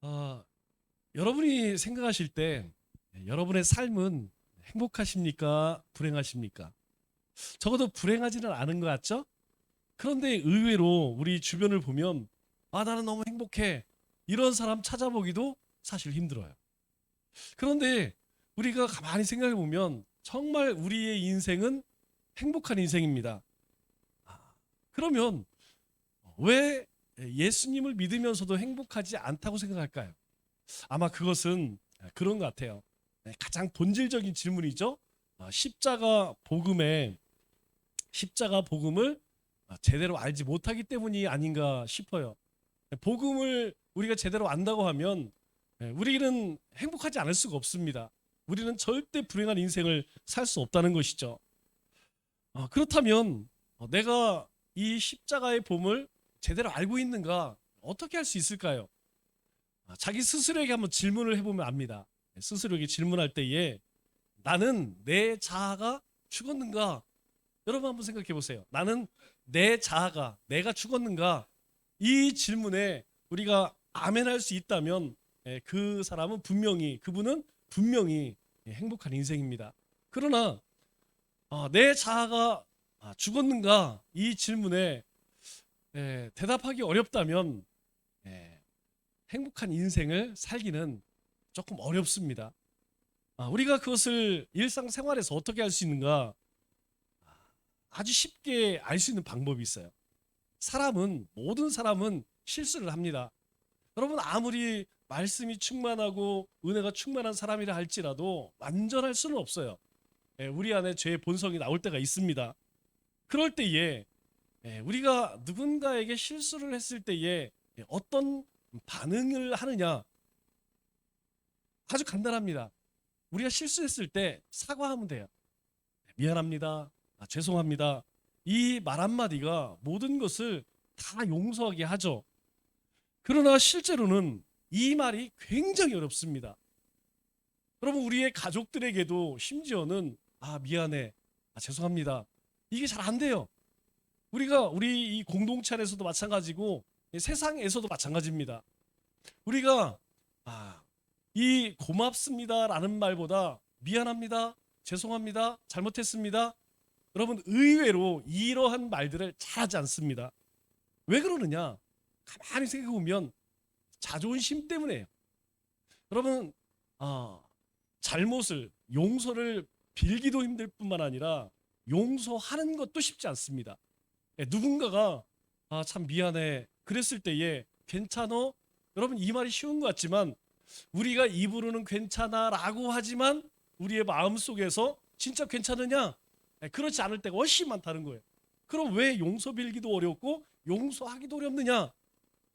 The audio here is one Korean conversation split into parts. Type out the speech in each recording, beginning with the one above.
어, 여러분이 생각하실 때 여러분의 삶은 행복하십니까? 불행하십니까? 적어도 불행하지는 않은 것 같죠? 그런데 의외로 우리 주변을 보면 아 나는 너무 행복해 이런 사람 찾아보기도 사실 힘들어요. 그런데 우리가 가만히 생각해 보면 정말 우리의 인생은 행복한 인생입니다. 아, 그러면 왜 예수님을 믿으면서도 행복하지 않다고 생각할까요? 아마 그것은 그런 것 같아요. 네, 가장 본질적인 질문이죠. 아, 십자가 복음에 십자가 복음을 제대로 알지 못하기 때문이 아닌가 싶어요. 복음을 우리가 제대로 안다고 하면 네, 우리는 행복하지 않을 수가 없습니다. 우리는 절대 불행한 인생을 살 수 없다는 것이죠. 아, 그렇다면 어, 내가 이 십자가의 봄을 제대로 알고 있는가 어떻게 할 수 있을까요? 아, 자기 스스로에게 한번 질문을 해보면 압니다. 스스로에게 질문할 때에 나는 내 자아가 죽었는가? 여러분 한번 생각해 보세요. 나는 내 자아가 내가 죽었는가? 이 질문에 우리가 아멘할 수 있다면 예, 그 사람은 분명히 그분은 분명히 예, 행복한 인생입니다. 그러나 아, 내 자아가 아, 죽었는가? 이 질문에 예, 대답하기 어렵다면 예, 행복한 인생을 살기는 조금 어렵습니다. 아, 우리가 그것을 일상생활에서 어떻게 할 수 있는가? 아주 쉽게 알 수 있는 방법이 있어요. 사람은 모든 사람은 실수를 합니다. 여러분 아무리 말씀이 충만하고 은혜가 충만한 사람이라 할지라도 완전할 수는 없어요. 예, 우리 안에 죄의 본성이 나올 때가 있습니다. 그럴 때에 예, 우리가 누군가에게 실수를 했을 때에 예, 어떤 반응을 하느냐 아주 간단합니다. 우리가 실수했을 때 사과하면 돼요. 미안합니다. 아, 죄송합니다. 이 말 한마디가 모든 것을 다 용서하게 하죠. 그러나 실제로는 이 말이 굉장히 어렵습니다. 여러분 우리의 가족들에게도 심지어는 아 미안해, 아 죄송합니다. 이게 잘 안 돼요. 우리가 우리 이 공동체 안에서도 마찬가지고 세상에서도 마찬가지입니다. 우리가 아, 이 고맙습니다라는 말보다 미안합니다, 죄송합니다, 잘못했습니다. 여러분 의외로 이러한 말들을 잘하지 않습니다. 왜 그러느냐? 가만히 생각해 보면 자존심 때문에요. 여러분 아, 잘못을 용서를 빌기도 힘들 뿐만 아니라 용서하는 것도 쉽지 않습니다. 예, 누군가가 아, 참 미안해 그랬을 때에 괜찮어 여러분 이 말이 쉬운 것 같지만 우리가 입으로는 괜찮아라고 하지만 우리의 마음 속에서 진짜 괜찮으냐 예, 그렇지 않을 때가 훨씬 많다는 거예요. 그럼 왜 용서 빌기도 어렵고 용서하기도 어렵느냐?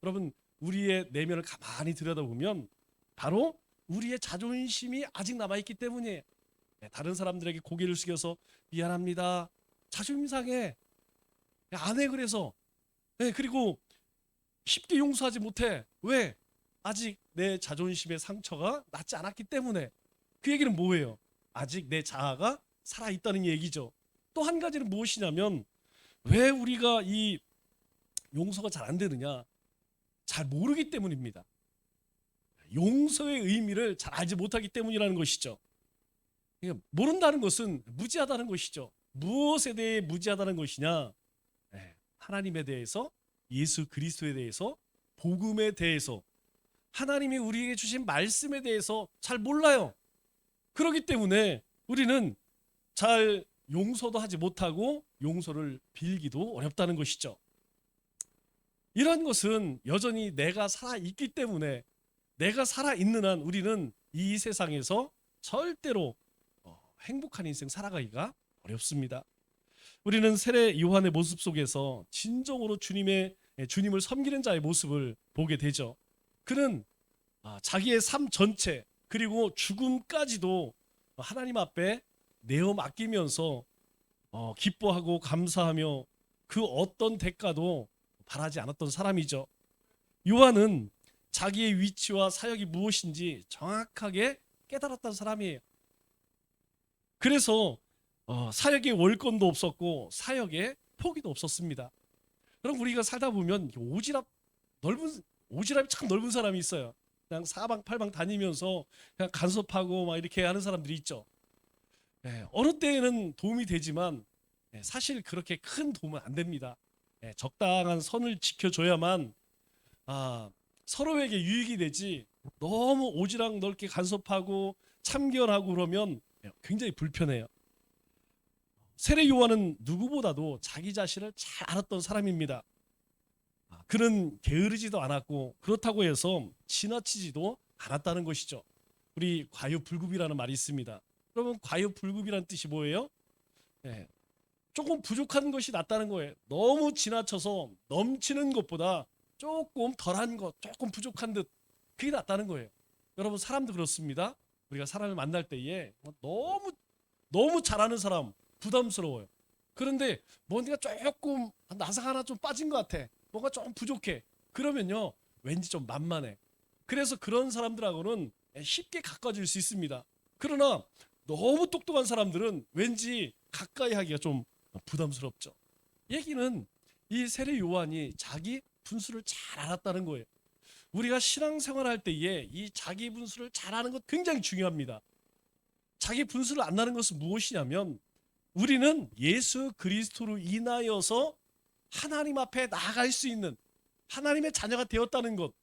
여러분 우리의 내면을 가만히 들여다보면 바로 우리의 자존심이 아직 남아 있기 때문이에요. 예, 다른 사람들에게 고개를 숙여서 미안합니다. 자존심 상해. 안 해 그래서. 예, 그리고 쉽게 용서하지 못해. 왜? 아직 내 자존심의 상처가 낫지 않았기 때문에. 그 얘기는 뭐예요? 아직 내 자아가 살아 있다는 얘기죠. 또 한 가지는 무엇이냐면 왜 우리가 이 용서가 잘 안 되느냐? 잘 모르기 때문입니다. 용서의 의미를 잘 알지 못하기 때문이라는 것이죠. 그러니까 모른다는 것은 무지하다는 것이죠. 무엇에 대해 무지하다는 것이냐? 네, 하나님에 대해서, 예수 그리스도에 대해서, 복음에 대해서, 하나님이 우리에게 주신 말씀에 대해서 잘 몰라요. 그렇기 때문에 우리는 잘 용서도 하지 못하고 용서를 빌기도 어렵다는 것이죠. 이런 것은 여전히 내가 살아 있기 때문에 내가 살아 있는 한 우리는 이 세상에서 절대로 어, 행복한 인생 살아가기가 어렵습니다. 우리는 세례 요한의 모습 속에서 진정으로 주님의 예, 주님을 섬기는 자의 모습을 보게 되죠. 그는 아, 자기의 삶 전체 그리고 죽음까지도 하나님 앞에 내어 맡기면서 어, 기뻐하고 감사하며 그 어떤 대가도 바라지 않았던 사람이죠. 요한은 자기의 위치와 사역이 무엇인지 정확하게 깨달았던 사람이에요. 그래서 어, 사역에 월권도 없었고 사역에 포기도 없었습니다. 그럼 우리가 살다 보면 오지랖 넓은 오지랖이 참 넓은 사람이 있어요. 그냥 사방 팔방 다니면서 그냥 간섭하고 막 이렇게 하는 사람들이 있죠. 예, 어느 때에는 도움이 되지만 예, 사실 그렇게 큰 도움은 안 됩니다. 예, 적당한 선을 지켜줘야만 아, 서로에게 유익이 되지 너무 오지랖 넓게 간섭하고 참견하고 그러면 예, 굉장히 불편해요. 세례 요한은 누구보다도 자기 자신을 잘 알았던 사람입니다. 아, 그는 게으르지도 않았고 그렇다고 해서 지나치지도 않았다는 것이죠. 우리 과유불급이라는 말이 있습니다. 그러면 과유불급이라는 뜻이 뭐예요? 예, 조금 부족한 것이 낫다는 거예요. 너무 지나쳐서 넘치는 것보다 조금 덜한 것, 조금 부족한 듯 그게 낫다는 거예요. 여러분 사람도 그렇습니다. 우리가 사람을 만날 때에 뭐 너무 너무 잘하는 사람 부담스러워요. 그런데 뭔가 조금 나사 하나 좀 빠진 것 같아. 뭔가 좀 부족해. 그러면요 왠지 좀 만만해. 그래서 그런 사람들하고는 쉽게 가까워질 수 있습니다. 그러나 너무 똑똑한 사람들은 왠지 가까이 하기가 좀 부담스럽죠. 얘기는 이 세례 요한이 자기 분수를 잘 알았다는 거예요. 우리가 신앙생활 할 때에 이 자기 분수를 잘 아는 것 굉장히 중요합니다. 자기 분수를 안다는 것은 무엇이냐면 우리는 예수 그리스도로 인하여서 하나님 앞에 나아갈 수 있는 하나님의 자녀가 되었다는 것.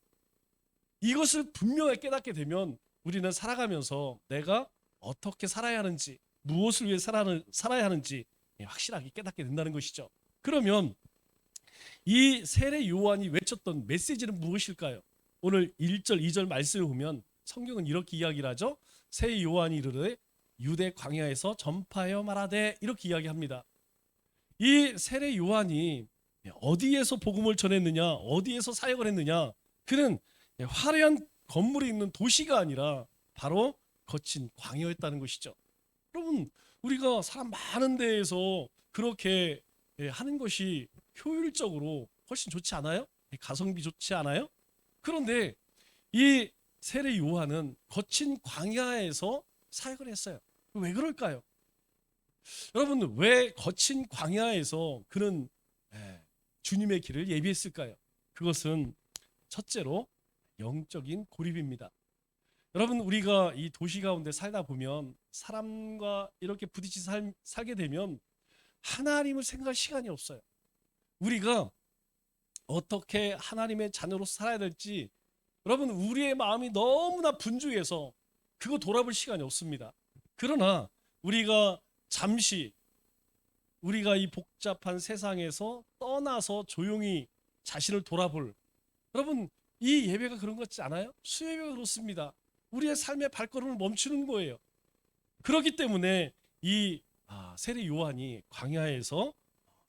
이것을 분명히 깨닫게 되면 우리는 살아가면서 내가 어떻게 살아야 하는지, 무엇을 위해 살아야 하는지 확실하게 깨닫게 된다는 것이죠. 그러면 이 세례 요한이 외쳤던 메시지는 무엇일까요? 오늘 1절, 2절 말씀을 보면 성경은 이렇게 이야기를 하죠. 세 요한이 이르되 유대 광야에서 전파하여 말하되 이렇게 이야기합니다. 이 세례 요한이 어디에서 복음을 전했느냐, 어디에서 사역을 했느냐, 그는 화려한 건물이 있는 도시가 아니라 바로 거친 광야였다는 것이죠. 여러분, 우리가 사람 많은 데에서 그렇게 예, 하는 것이 효율적으로 훨씬 좋지 않아요? 가성비 좋지 않아요? 그런데 이 세례 요한은 거친 광야에서 사역을 했어요. 왜 그럴까요? 여러분 왜 거친 광야에서 그는 예, 주님의 길을 예비했을까요? 그것은 첫째로 영적인 고립입니다. 여러분 우리가 이 도시 가운데 살다 보면 사람과 이렇게 부딪히 살, 살게 되면 하나님을 생각할 시간이 없어요. 우리가 어떻게 하나님의 자녀로 살아야 될지 여러분 우리의 마음이 너무나 분주해서 그거 돌아볼 시간이 없습니다. 그러나 우리가 잠시 우리가 이 복잡한 세상에서 떠나서 조용히 자신을 돌아볼 여러분 이 예배가 그런 것 같지 않아요? 수예배가 그렇습니다. 우리의 삶의 발걸음을 멈추는 거예요. 그렇기 때문에 이 아, 세례 요한이 광야에서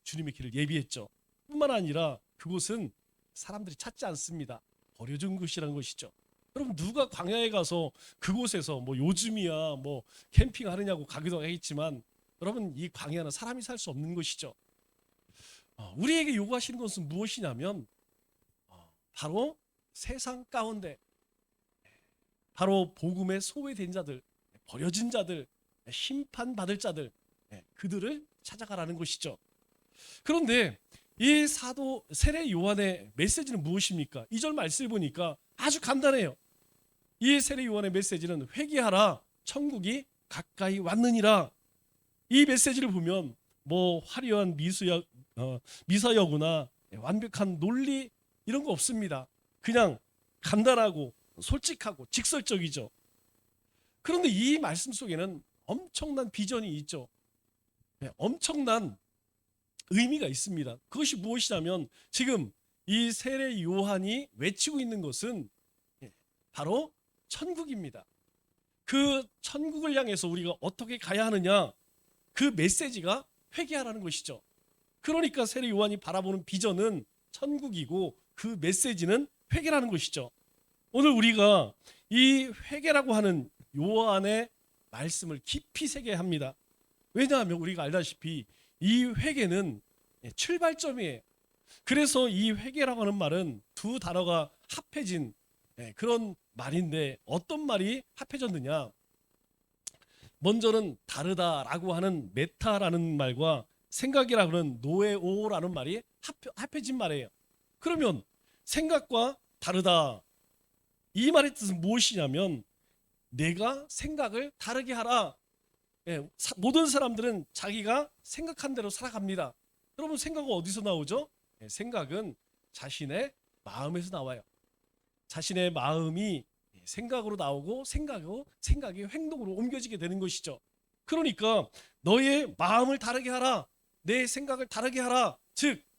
주님의 길을 예비했죠. 뿐만 아니라 그곳은 사람들이 찾지 않습니다. 버려진 곳이라는 것이죠. 여러분 누가 광야에 가서 그곳에서 뭐 요즘이야 뭐 캠핑 하느냐고 가기도 하겠지만 여러분 이 광야는 사람이 살 수 없는 것이죠. 어, 우리에게 요구하시는 것은 무엇이냐면 어, 바로 세상 가운데 바로 복음의 소외된 자들, 버려진 자들, 심판받을 자들 예, 그들을 찾아가라는 것이죠. 그런데 이 사도 세례 요한의 메시지는 무엇입니까? 이 절 말씀을 보니까 아주 간단해요. 이 세례 요한의 메시지는 회개하라 천국이 가까이 왔느니라. 이 메시지를 보면 뭐 화려한 미수여 어, 미사여구나 완벽한 논리 이런 거 없습니다. 그냥 간단하고 솔직하고 직설적이죠. 그런데 이 말씀 속에는 엄청난 비전이 있죠. 네, 엄청난 의미가 있습니다. 그것이 무엇이냐면 지금 이 세례 요한이 외치고 있는 것은 예, 바로 천국입니다. 그 천국을 향해서 우리가 어떻게 가야 하느냐 그 메시지가 회개하라는 것이죠. 그러니까 세례 요한이 바라보는 비전은 천국이고 그 메시지는 회개라는 것이죠. 오늘 우리가 이 회개라고 하는 요한의 말씀을 깊이 새겨합니다. 왜냐하면 우리가 알다시피 이 회개는 예, 출발점이에요. 그래서 이 회개라고 하는 말은 두 단어가 합해진 예, 그런 말인데 어떤 말이 합해졌느냐? 먼저는 다르다라고 하는 메타라는 말과 생각이라고 하는 노에오라는 말이 합, 합해 진 말이에요. 그러면 생각과 다르다 이 말의 뜻은 무엇이냐면 내가 생각을 다르게 하라. 예, 사- 모든 사람들은 자기가 생각한 대로 살아갑니다. 여러분 생각은 어디서 나오죠? 예, 생각은 자신의 마음에서 나와요. 자신의 마음이 생각으로 나오고 생각으로 생각이 행동으로 옮겨지게 되는 것이죠. 그러니까 너의 마음을 다르게 하라. 내 생각을 다르게 하라. 즉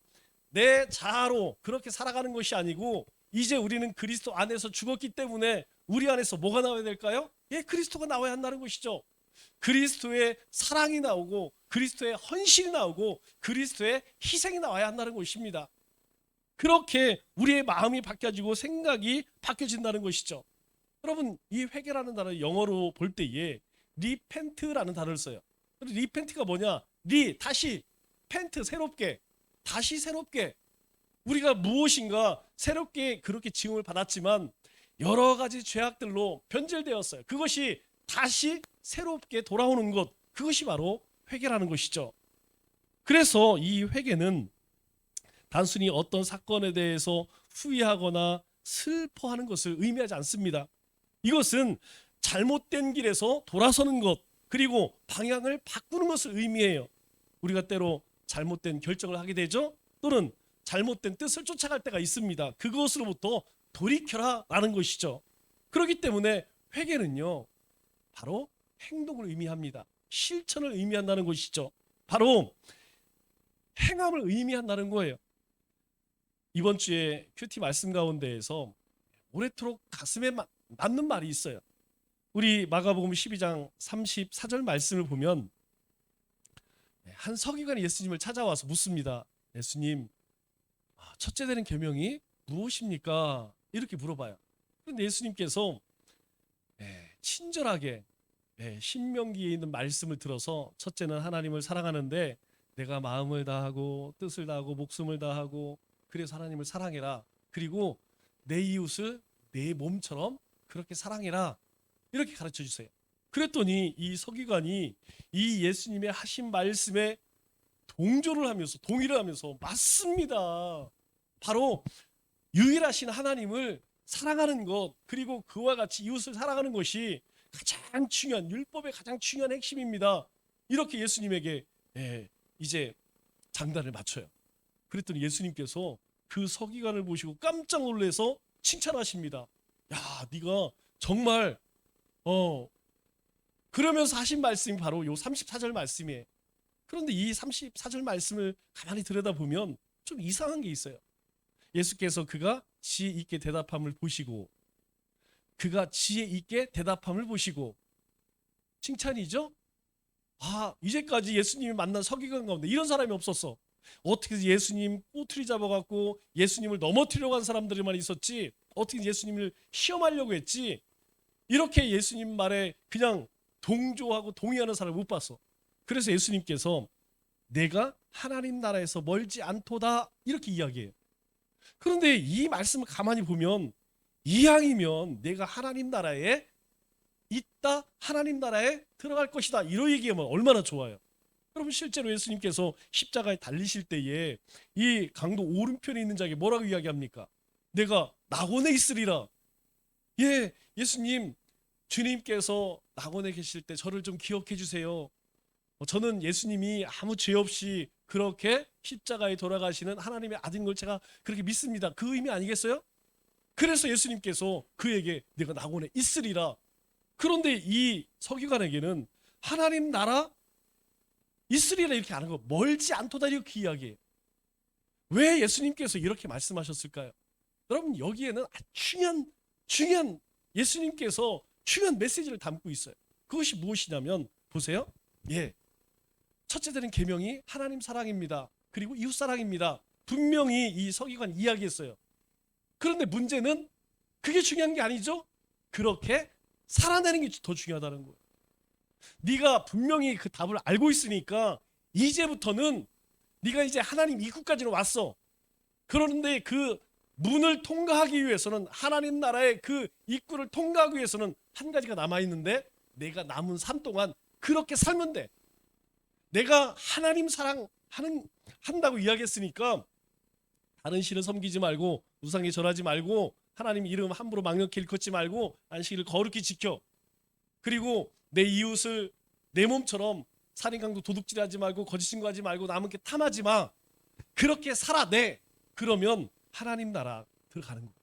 내 자아로 그렇게 살아가는 것이 아니고 이제 우리는 그리스도 안에서 죽었기 때문에 우리 안에서 뭐가 나와야 될까요? 예, 그리스도가 나와야 한다는 것이죠. 그리스도의 사랑이 나오고 그리스도의 헌신이 나오고 그리스도의 희생이 나와야 한다는 것입니다. 그렇게 우리의 마음이 바뀌어지고 생각이 바뀌어진다는 것이죠. 여러분 이 회개라는 단어 영어로 볼 때에 리펜트라는 단어를 써요. 리펜트가 뭐냐? 리 다시 펜트 새롭게 다시 새롭게 우리가 무엇인가 새롭게 그렇게 지음을 받았지만 여러 가지 죄악들로 변질되었어요. 그것이 다시 새롭게 돌아오는 것 그것이 바로 회개라는 것이죠. 그래서 이 회개는 단순히 어떤 사건에 대해서 후회하거나 슬퍼하는 것을 의미하지 않습니다. 이것은 잘못된 길에서 돌아서는 것 그리고 방향을 바꾸는 것을 의미해요. 우리가 때로 잘못된 결정을 하게 되죠. 또는 잘못된 뜻을 쫓아갈 때가 있습니다. 그것으로부터 돌이켜라라는 것이죠. 그렇기 때문에 회개는요. 바로 행동을 의미합니다. 실천을 의미한다는 것이죠. 바로 행함을 의미한다는 거예요. 이번 주에 큐티 말씀 가운데에서 오래도록 가슴에 마- 남는 말이 있어요. 우리 마가복음 12장 34절 말씀을 보면 한 서기관이 예수님을 찾아와서 묻습니다. 예수님, 아, 첫째 되는 계명이 무엇입니까? 이렇게 물어봐요. 그런데 예수님께서 예, 친절하게 예, 신명기에 있는 말씀을 들어서 첫째는 하나님을 사랑하는데 내가 마음을 다하고 뜻을 다하고 목숨을 다하고 그래서 하나님을 사랑해라. 그리고 내 이웃을 내 몸처럼 그렇게 사랑해라. 이렇게 가르쳐 주세요. 그랬더니 이 서기관이 이 예수님의 하신 말씀에 동조를 하면서 동의를 하면서 맞습니다. 바로 유일하신 하나님을 사랑하는 것 그리고 그와 같이 이웃을 사랑하는 것이 가장 중요한 율법의 가장 중요한 핵심입니다. 이렇게 예수님에게 예, 이제 장단을 맞춰요. 그랬더니 예수님께서 그 서기관을 보시고 깜짝 놀래서 칭찬하십니다. 야, 네가 정말 어 그러면서 하신 말씀이 바로 요 34절 말씀이에요. 그런데 이 34절 말씀을 가만히 들여다보면 좀 이상한 게 있어요. 예수께서 그가 지혜 있게 대답함을 보시고 그가 지혜 있게 대답함을 보시고 칭찬이죠? 아, 이제까지 예수님이 만난 서기관 가운데 이런 사람이 없었어. 어떻게 예수님 꼬투리 잡아갖고 예수님을 넘어뜨리려고 한 사람들만 있었지 어떻게 예수님을 시험하려고 했지 이렇게 예수님 말에 그냥 동조하고 동의하는 사람을 못 봤어. 그래서 예수님께서 내가 하나님 나라에서 멀지 않도다 이렇게 이야기해요. 그런데 이 말씀을 가만히 보면 이왕이면 내가 하나님 나라에 있다 하나님 나라에 들어갈 것이다 이런 얘기하면 얼마나 좋아요. 여러분 실제로 예수님께서 십자가에 달리실 때에 이 강도 오른편에 있는 자에게 뭐라고 이야기합니까? 내가 낙원에 있으리라. 예, 예수님 주님께서 낙원에 계실 때 저를 좀 기억해 주세요. 어, 저는 예수님이 아무 죄 없이 그렇게 십자가에 돌아가시는 하나님의 아들인 걸 제가 그렇게 믿습니다. 그 의미 아니겠어요? 그래서 예수님께서 그에게 내가 낙원에 있으리라. 그런데 이 서기관에게는 하나님 나라 있으리라 이렇게 하는 거 멀지 않도다 이렇게 이야기해요. 왜 예수님께서 이렇게 말씀하셨을까요? 여러분 여기에는 중요한 중요한 예수님께서 중요한 메시지를 담고 있어요. 그것이 무엇이냐면 보세요. 예. 첫째 되는 계명이 하나님 사랑입니다. 그리고 이웃 사랑입니다. 분명히 이 서기관 이야기했어요. 그런데 문제는 그게 중요한 게 아니죠. 그렇게 살아내는 게 더 중요하다는 거예요. 네가 분명히 그 답을 알고 있으니까 이제부터는 네가 이제 하나님 입구까지는 왔어. 그런데 그 문을 통과하기 위해서는 하나님 나라의 그 입구를 통과하기 위해서는 한 가지가 남아 있는데 내가 남은 삶 동안 그렇게 살면 돼. 내가 하나님 사랑하는 한다고 이야기했으니까 다른 신을 섬기지 말고 우상에 절하지 말고 하나님 이름 함부로 망령케 일컫지 말고 안식일을 거룩히 지켜. 그리고 내 이웃을 내 몸처럼 살인 강도 도둑질하지 말고 거짓 신고하지 말고 남은 게 탐하지 마. 그렇게 살아내. 그러면 하나님 나라 들어가는 거예요.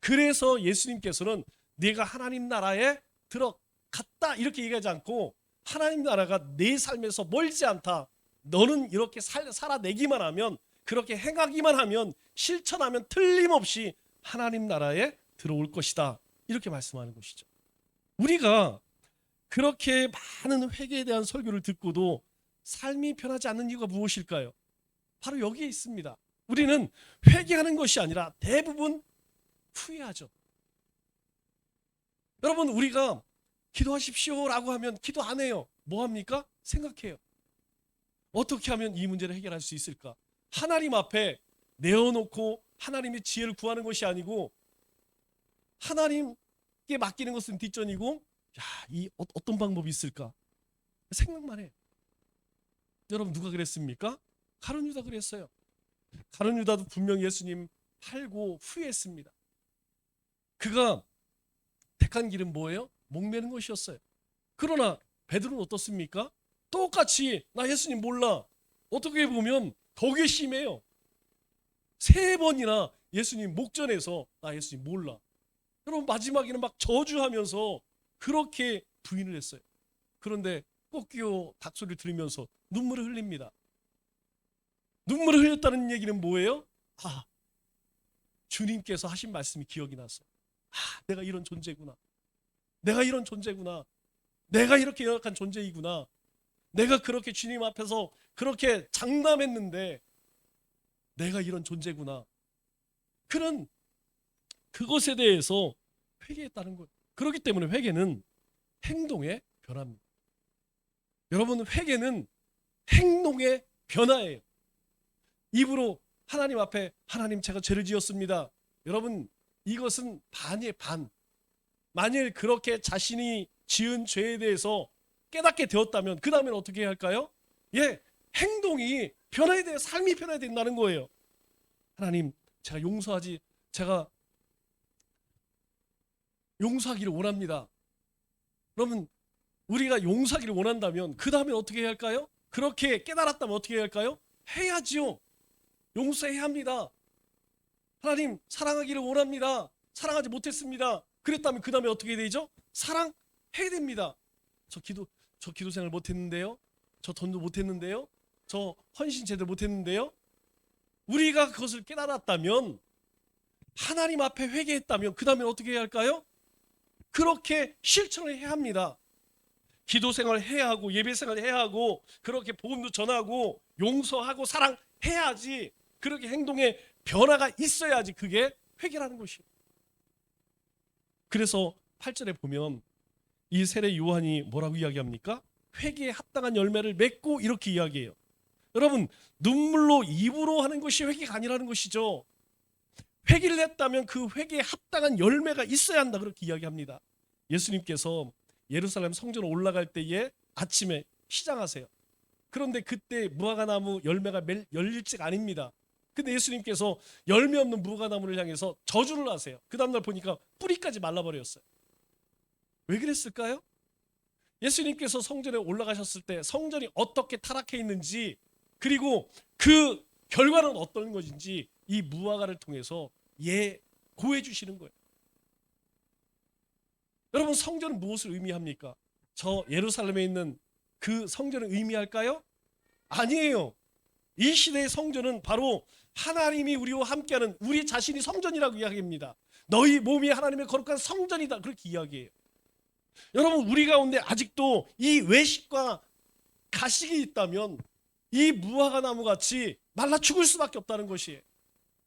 그래서 예수님께서는 네가 하나님 나라에 들어갔다 이렇게 얘기하지 않고 하나님 나라가 내 삶에서 멀지 않다. 너는 이렇게 살, 살아내기만 하면 그렇게 행하기만 하면 실천하면 틀림없이 하나님 나라에 들어올 것이다. 이렇게 말씀하는 것이죠. 우리가 그렇게 많은 회개에 대한 설교를 듣고도 삶이 변하지 않는 이유가 무엇일까요? 바로 여기에 있습니다. 우리는 회개하는 것이 아니라 대부분 후회하죠. 여러분 우리가 기도하십시오라고 하면 기도 안 해요. 뭐 합니까? 생각해요. 어떻게 하면 이 문제를 해결할 수 있을까? 하나님 앞에 내어놓고 하나님의 지혜를 구하는 것이 아니고 하나님 께 맡기는 것은 뒷전이고 야, 이 어, 어떤 방법이 있을까? 생각만 해. 여러분 누가 그랬습니까? 가룟 유다 그랬어요. 가룟 유다도 분명 예수님 팔고 후회했습니다. 그가 택한 길은 뭐예요? 목매는 것이었어요. 그러나 베드로는 어떻습니까? 똑같이 나 예수님 몰라. 어떻게 보면 더 괘씸해요. 세 번이나 예수님 목전에서 나 예수님 몰라. 여러분 마지막에는 막 저주하면서 그렇게 부인을 했어요. 그런데 꽃기호 닭소리를 들으면서 눈물을 흘립니다. 눈물을 흘렸다는 얘기는 뭐예요? 아, 주님께서 하신 말씀이 기억이 났어. 아, 내가 이런 존재구나. 내가 이런 존재구나. 내가 이렇게 연약한 존재이구나. 내가 그렇게 주님 앞에서 그렇게 장담했는데 내가 이런 존재구나. 그런 그것에 대해서 회개했다는 거예요. 그렇기 때문에 회개는 행동의 변화입니다. 여러분 회개는 행동의 변화예요. 입으로 하나님 앞에 하나님 제가 죄를 지었습니다. 여러분 이것은 반의 반. 만일 그렇게 자신이 지은 죄에 대해서 깨닫게 되었다면 그 다음엔 어떻게 해야 할까요? 예, 행동이 변해야 돼요. 삶이 변해야 된다는 거예요. 하나님, 제가 용서하지, 제가 용서하기를 원합니다. 여러분, 우리가 용서하기를 원한다면 그 다음에 어떻게 해야 할까요? 그렇게 깨달았다면 어떻게 해야 할까요? 해야지요. 용서해야 합니다. 하나님, 사랑하기를 원합니다. 사랑하지 못했습니다. 그랬다면 그 다음에 어떻게 해야 되죠? 사랑해야 됩니다. 저 기도 저 기도 생활 못했는데요. 저 돈도 못했는데요. 저 헌신 제대로 못했는데요. 우리가 그것을 깨달았다면 하나님 앞에 회개했다면 그 다음에 어떻게 해야 할까요? 그렇게 실천을 해야 합니다. 기도 생활 해야 하고 예배 생활 해야 하고 그렇게 복음도 전하고 용서하고 사랑해야지 그렇게 행동에 변화가 있어야지 그게 회개라는 것이에요. 그래서 8절에 보면 이 세례 요한이 뭐라고 이야기합니까? 회개에 합당한 열매를 맺고 이렇게 이야기해요. 여러분 눈물로 입으로 하는 것이 회개가 아니라는 것이죠. 회개를 했다면 그 회개에 합당한 열매가 있어야 한다 그렇게 이야기합니다. 예수님께서 예루살렘 성전으로 올라갈 때에 아침에 시장하세요. 그런데 그때 무화과나무 열매가 멜- 열릴지가 아닙니다. 근데 예수님께서 열매 없는 무화과나무를 향해서 저주를 하세요. 그 다음날 보니까 뿌리까지 말라버렸어요. 왜 그랬을까요? 예수님께서 성전에 올라가셨을 때 성전이 어떻게 타락해 있는지 그리고 그 결과는 어떤 것인지 이 무화과를 통해서 예고해 주시는 거예요. 여러분 성전은 무엇을 의미합니까? 저 예루살렘에 있는 그 성전을 의미할까요? 아니에요. 이 시대의 성전은 바로 하나님이 우리와 함께하는 우리 자신이 성전이라고 이야기합니다. 너희 몸이 하나님의 거룩한 성전이다 그렇게 이야기해요. 여러분 우리 가운데 아직도 이 외식과 가식이 있다면 이 무화과 나무 같이 말라 죽을 수밖에 없다는 것이에요.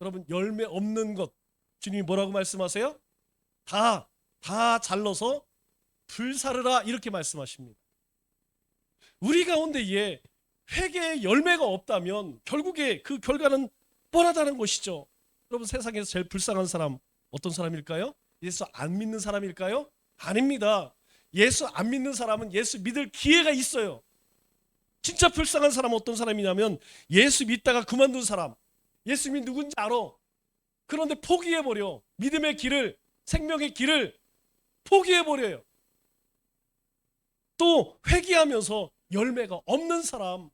여러분 열매 없는 것 주님이 뭐라고 말씀하세요? 다 다 잘라서 불사르라 이렇게 말씀하십니다. 우리 가운데에 회개의 열매가 없다면 결국에 그 결과는 뻔하다는 것이죠. 여러분 세상에서 제일 불쌍한 사람 어떤 사람일까요? 예수 안 믿는 사람일까요? 아닙니다. 예수 안 믿는 사람은 예수 믿을 기회가 있어요. 진짜 불쌍한 사람은 어떤 사람이냐면 예수 믿다가 그만둔 사람. 예수님이 누군지 알아. 그런데 포기해 버려. 믿음의 길을 생명의 길을 포기해 버려요. 또 회개하면서 열매가 없는 사람.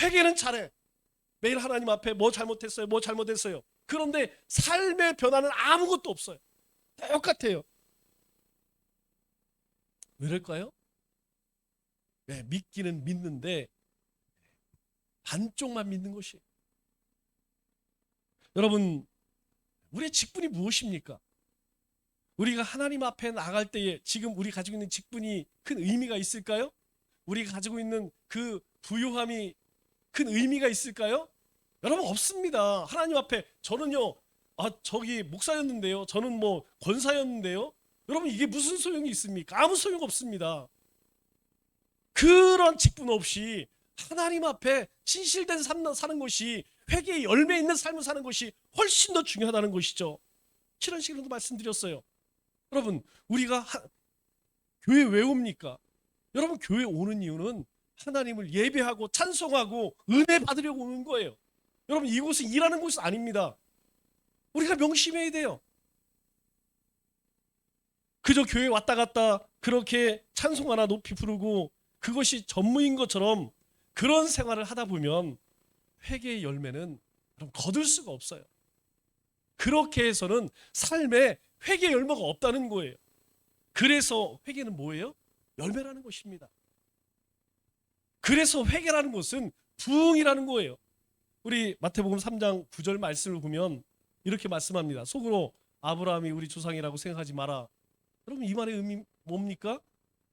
회개는 잘해. 매일 하나님 앞에 뭐 잘못했어요. 뭐 잘못했어요. 그런데 삶의 변화는 아무것도 없어요. 똑같아요. 왜럴까요? 네, 믿기는 믿는데 반쪽만 믿는 것이. 여러분, 우리의 직분이 무엇입니까? 우리가 하나님 앞에 나갈 때에 지금 우리 가지고 있는 직분이 큰 의미가 있을까요? 우리가 가지고 있는 그 부요함이 큰 의미가 있을까요? 여러분 없습니다. 하나님 앞에 저는요, 아 저기 목사였는데요, 저는 뭐 권사였는데요. 여러분 이게 무슨 소용이 있습니까? 아무 소용 없습니다. 그런 직분 없이 하나님 앞에 진실된 삶 사는 것이 회개의 열매 있는 삶을 사는 것이 훨씬 더 중요하다는 것이죠. 7월 시간에도 말씀드렸어요. 여러분 우리가 하- 교회 왜 옵니까? 여러분 교회 오는 이유는 하나님을 예배하고 찬송하고 은혜 받으려고 오는 거예요. 여러분 이곳은 일하는 곳이 아닙니다. 우리가 명심해야 돼요. 그저 교회 왔다 갔다 그렇게 찬송 하나 높이 부르고 그것이 전무인 것처럼 그런 생활을 하다 보면 회개의 열매는 여러분 거둘 수가 없어요. 그렇게 해서는 삶에 회개 열매가 없다는 거예요. 그래서 회개는 뭐예요? 열매라는 것입니다. 그래서 회개라는 것은 부흥이라는 거예요. 우리 마태복음 3장 9절 말씀을 보면 이렇게 말씀합니다. 속으로 아브라함이 우리 조상이라고 생각하지 마라. 여러분 이 말의 의미 뭡니까?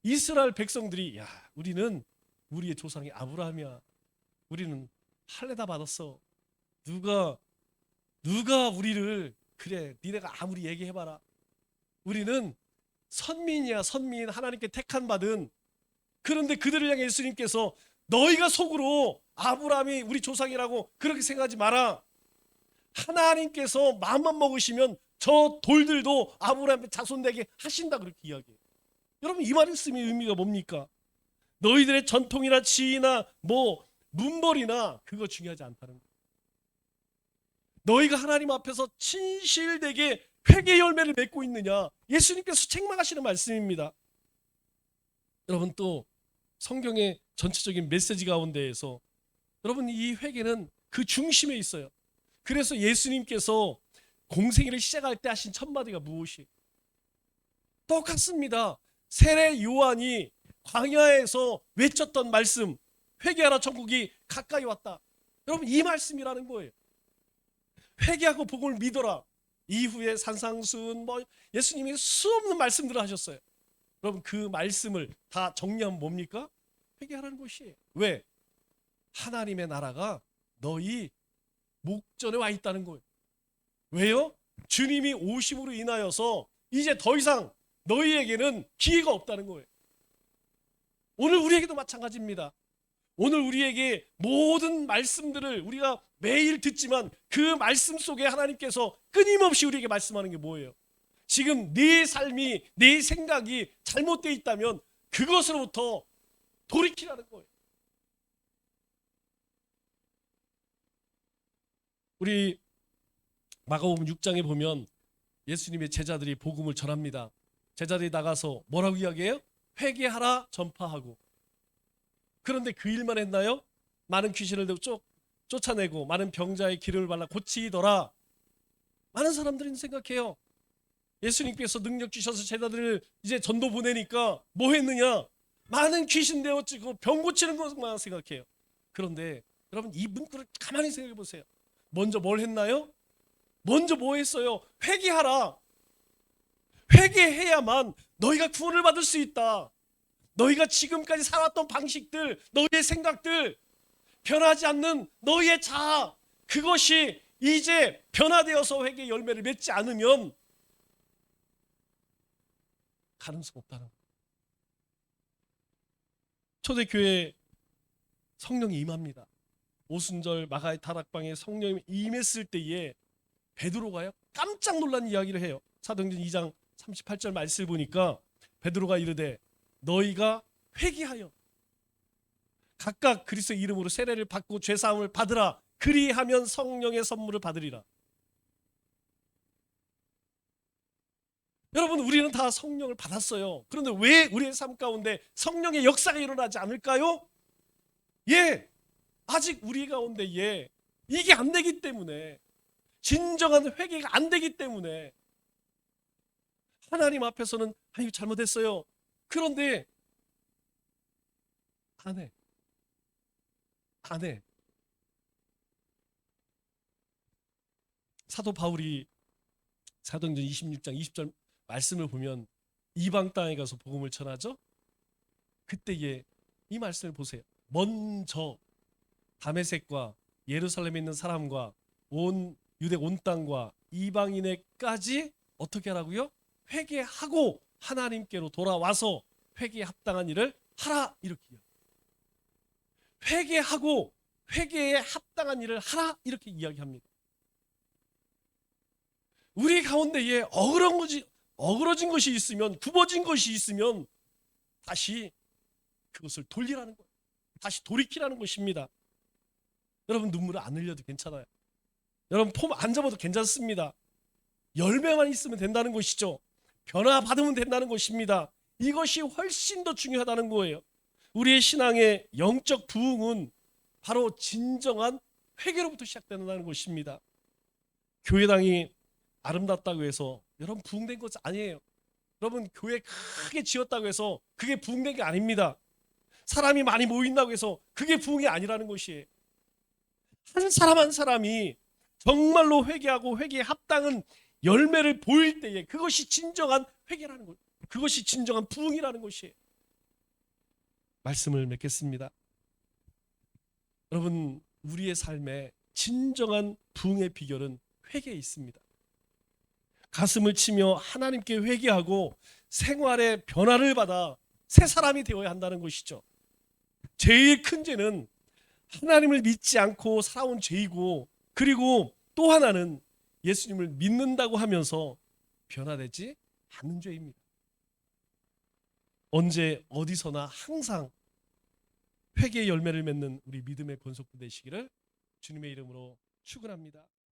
이스라엘 백성들이 야 우리는 우리의 조상이 아브라함이야. 우리는 할례다 받았어. 누가 누가 우리를 그래 니네가 아무리 얘기해봐라. 우리는 선민이야 선민 하나님께 택한 받은 그런데 그들을 향해 예수님께서 너희가 속으로 아브라함이 우리 조상이라고 그렇게 생각하지 마라. 하나님께서 마음만 먹으시면 저 돌들도 아브라함의 자손 되게 하신다 그렇게 이야기해요. 여러분 이 말씀의 의미가 뭡니까? 너희들의 전통이나 지위나 뭐 문벌이나 그거 중요하지 않다는 거예요. 너희가 하나님 앞에서 진실되게 회개 열매를 맺고 있느냐? 예수님께서 책망하시는 말씀입니다. 여러분 또 성경의 전체적인 메시지 가운데에서 여러분 이 회개는 그 중심에 있어요. 그래서 예수님께서 공생애를 시작할 때 하신 첫 마디가 무엇이? 똑같습니다. 세례 요한이 광야에서 외쳤던 말씀, 회개하라 천국이 가까이 왔다. 여러분 이 말씀이라는 거예요. 회개하고 복음을 믿어라. 이후에 산상순 뭐 예수님이 수없는 말씀들을 하셨어요. 여러분 그 말씀을 다 정리하면 뭡니까? 회개하라는 것이에요. 왜? 하나님의 나라가 너희 목전에 와 있다는 거예요. 왜요? 주님이 오심으로 인하여서 이제 더 이상 너희에게는 기회가 없다는 거예요. 오늘 우리에게도 마찬가지입니다. 오늘 우리에게 모든 말씀들을 우리가 매일 듣지만 그 말씀 속에 하나님께서 끊임없이 우리에게 말씀하는 게 뭐예요? 지금 네 삶이 네 생각이 잘못되어 있다면 그것으로부터 돌이키라는 거예요. 우리 마가복음 6장에 보면 예수님의 제자들이 복음을 전합니다. 제자들이 나가서 뭐라고 이야기해요? 회개하라 전파하고. 그런데 그 일만 했나요? 많은 귀신을 쫓, 쫓아내고 많은 병자의 기름을 발라 고치더라. 많은 사람들이 생각해요. 예수님께서 능력 주셔서 제자들을 이제 전도 보내니까 뭐 했느냐? 많은 귀신 되었지고 병 고치는 것만 생각해요. 그런데 여러분 이 문구를 가만히 생각해 보세요. 먼저 뭘 했나요? 먼저 뭐 했어요? 회개하라. 회개해야만 너희가 구원을 받을 수 있다. 너희가 지금까지 살았던 방식들, 너희의 생각들, 변하지 않는 너희의 자아, 그것이 이제 변화되어서 회개 열매를 맺지 않으면 가능성 없다는. 초대교회 성령이 임합니다. 오순절 마가의 타락방에 성령이 임했을 때에 베드로가요 깜짝 놀란 이야기를 해요. 사도행전 2장 38절 말씀을 보니까 베드로가 이르되 너희가 회개하여 각각 그리스도 이름으로 세례를 받고 죄 사함을 받으라 그리하면 성령의 선물을 받으리라. 여러분 우리는 다 성령을 받았어요. 그런데 왜 우리의 삶 가운데 성령의 역사가 일어나지 않을까요? 예, 아직 우리 가운데 예 이게 안 되기 때문에 진정한 회개가 안 되기 때문에 하나님 앞에서는 아이고 잘못했어요. 그런데 안 해. 안 해. 사도 바울이 사도행전 26장 20절 말씀을 보면 이방 땅에 가서 복음을 전하죠. 그때에 이 말씀을 보세요. 먼저 다메섹과 예루살렘에 있는 사람과 온 유대 온 땅과 이방인에까지 어떻게 하라고요? 회개하고 하나님께로 돌아와서 회개에 합당한 일을 하라 이렇게 이야기. 회개하고 회개에 합당한 일을 하라 이렇게 이야기합니다. 우리 가운데에 어그런 것이 어그러진 것이 있으면 굽어진 것이 있으면 다시 그것을 돌리라는 거예요. 다시 돌이키라는 것입니다. 여러분 눈물을 안 흘려도 괜찮아요. 여러분 폼 안 잡아도 괜찮습니다. 열매만 있으면 된다는 것이죠. 변화 받으면 된다는 것입니다. 이것이 훨씬 더 중요하다는 거예요. 우리의 신앙의 영적 부흥은 바로 진정한 회개로부터 시작된다는 것입니다. 교회당이 아름답다고 해서 여러분 부흥된 것 아니에요. 여러분 교회 크게 지었다고 해서 그게 부흥된 게 아닙니다. 사람이 많이 모인다고 해서 그게 부흥이 아니라는 것이에요. 한 사람 한 사람이 정말로 회개하고 회개에 합당한 열매를 보일 때에 그것이 진정한 회개라는 것. 그것이 진정한 부흥이라는 것이에요. 말씀을 맺겠습니다. 여러분 우리의 삶에 진정한 부흥의 비결은 회개에 있습니다. 가슴을 치며 하나님께 회개하고 생활의 변화를 받아 새 사람이 되어야 한다는 것이죠. 제일 큰 죄는 하나님을 믿지 않고 살아온 죄이고 그리고 또 하나는 예수님을 믿는다고 하면서 변화되지 않는 죄입니다. 언제 어디서나 항상 회개의 열매를 맺는 우리 믿음의 권속도 되시기를 주님의 이름으로 축원합니다.